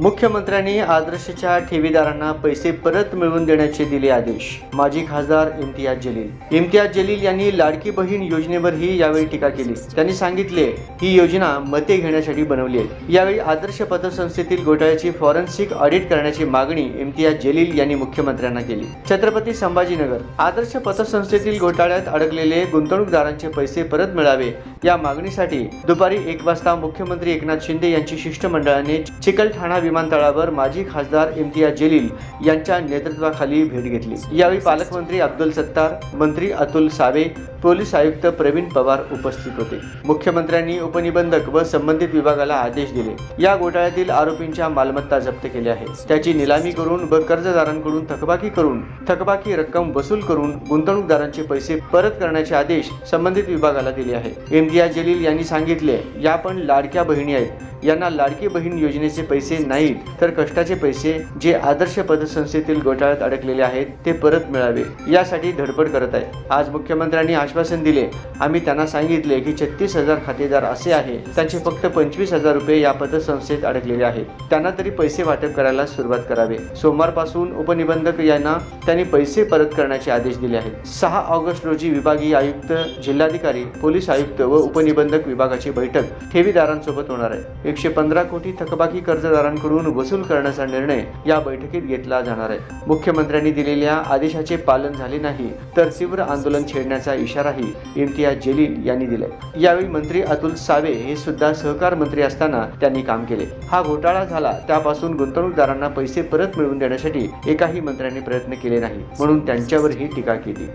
मुख्यमंत्र्यांनी आदर्शच्या ठेवीदारांना पैसे परत मिळवून देण्याचे दिले आदेश. माजी खासदार इम्तियाज जलील. इम्तियाज जलील यांनी लाडकी बहीण योजनेवरही यावेळी टीका केली. त्यांनी सांगितले ही योजना मते घेण्यासाठी बनवली आहे. यावेळी आदर्श पतसंस्थेतील घोटाळ्याची फॉरेन्सिक ऑडिट करण्याची मागणी इम्तियाज जलील यांनी मुख्यमंत्र्यांना केली. छत्रपती संभाजीनगर. आदर्श पतसंस्थेतील घोटाळ्यात अडकलेले गुंतवणूकदारांचे पैसे परत मिळावे या मागणीसाठी दुपारी एक वाजता मुख्यमंत्री एकनाथ शिंदे यांची शिष्टमंडळाने चिकलठाणा विमानतळावर माजी खासदार इम्तियाज जलील यांच्या नेतृत्वाखाली भेट घेतली. यावेळी पालकमंत्री अब्दुल सत्तार मंत्री अतुल सावे पोलीस आयुक्त प्रवीण पवार उपस्थित होते. मुख्यमंत्र्यांनी उपनिबंधक व संबंधित विभागाला आदेश दिले. या घोटाळ्यातील आरोपींच्या मालमत्ता जप्त केल्या आहेत. त्याची निलामी करून व कर्जदारांकडून थकबाकी करून थकबाकी रक्कम वसूल करून गुंतवणूकदारांचे पैसे परत करण्याचे आदेश संबंधित विभागाला दिले आहे इम्तियाज जलील यांनी सांगितले या पण लाडक्या बहिणी आहेत. यांना लाडकी बहीण योजनेचे पैसे नाहीत तर कष्टाचे पैसे जे आदर्श पतसंस्थेतील घोटाळ्यात अडकलेले आहेत ते परत मिळावे. यासाठी धडपड करत आहे. आज मुख्यमंत्र्यांनी आश्वासन दिले. आम्ही त्यांना सांगितले की छत्तीस हजार खातेदार असे आहे त्यांचे फक्त पंचवीस हजार रुपये या पतसंस्थेत अडकलेले आहेत. त्यांना तरी पैसे वाटप करायला सुरुवात करावे. सोमवारपासून उपनिबंधक यांना त्यांनी पैसे परत करण्याचे आदेश दिले आहेत. सहा ऑगस्ट रोजी विभागीय आयुक्त जिल्हाधिकारी पोलीस आयुक्त व उपनिबंधक विभागाची बैठक ठेवीदारांसोबत होणार आहे. एकशे पंधरा कोटी थकबाकी कर्जदारांकडून वसूल करण्याचा निर्णय या बैठकीत घेतला जाणार आहे. मुख्यमंत्र्यांनी दिलेल्या आदेशाचे पालन झाले नाही तर तीव्र आंदोलन छेडण्याचा इशाराही इम्तियाज जलील यांनी दिलाय. यावेळी मंत्री अतुल सावे हे सुद्धा सहकार मंत्री असताना त्यांनी काम केले. हा घोटाळा झाला त्यापासून गुंतवणूकदारांना पैसे परत मिळवून देण्यासाठी एकाही मंत्र्यांनी प्रयत्न केले नाही म्हणून त्यांच्यावर ही टीका केली.